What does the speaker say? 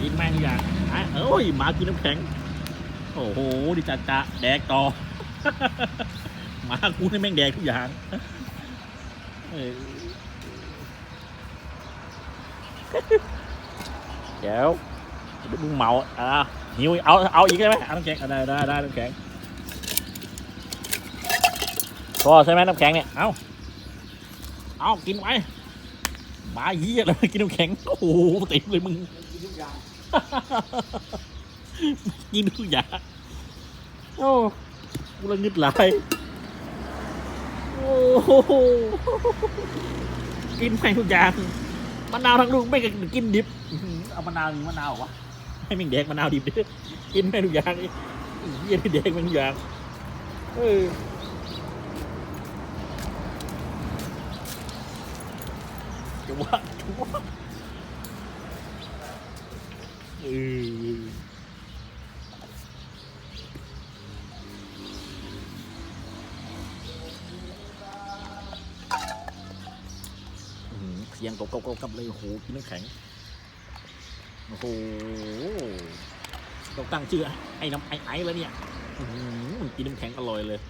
กินแม่งทุกอย่างอะเอ้ยหมากินน้ำแข็ง โอ้โหดิจ่าจ่าแดกต่อ หมากูนี่แม่งแดกทุกอย่างเดี๋ยวเดี๋ยวมึงเมาอะหิวเอาเอาอีกได้ไหมเอาน้ำแข็งได้ได้ได้น้ำแข็งก็ใช่ไหมน้ำแข็งเนี่ย เอาเอากินไปหมาเหี้ยเลยกินน้ำแข็ง โอ้โหเต็มเลยมึง กินทุกอย่างกินทุกอย่างโอ้กูละงึดหลายโอ้โหกินแม่งทุกอย่างมะนาวทั้งลูกไม่กินดิบอื้อหือเอามะนาวมีมะนาวเหรอวะให้แม่งแดกมะนาวดิบดิกินแม่งทุกอย่างนี่เยี่ยนี่แดกแม่งทุกอย่างเออจะว่าจะว่าเอือเสียงกบกบกบกับเลยโหกินน้ำแข็งโอ้โหต้องตั้งชื่อไอ้น้ำไอ้ไอ้แล้วเนี่ยอื้อหือมันกินน้ำแข็งอร่อยเลย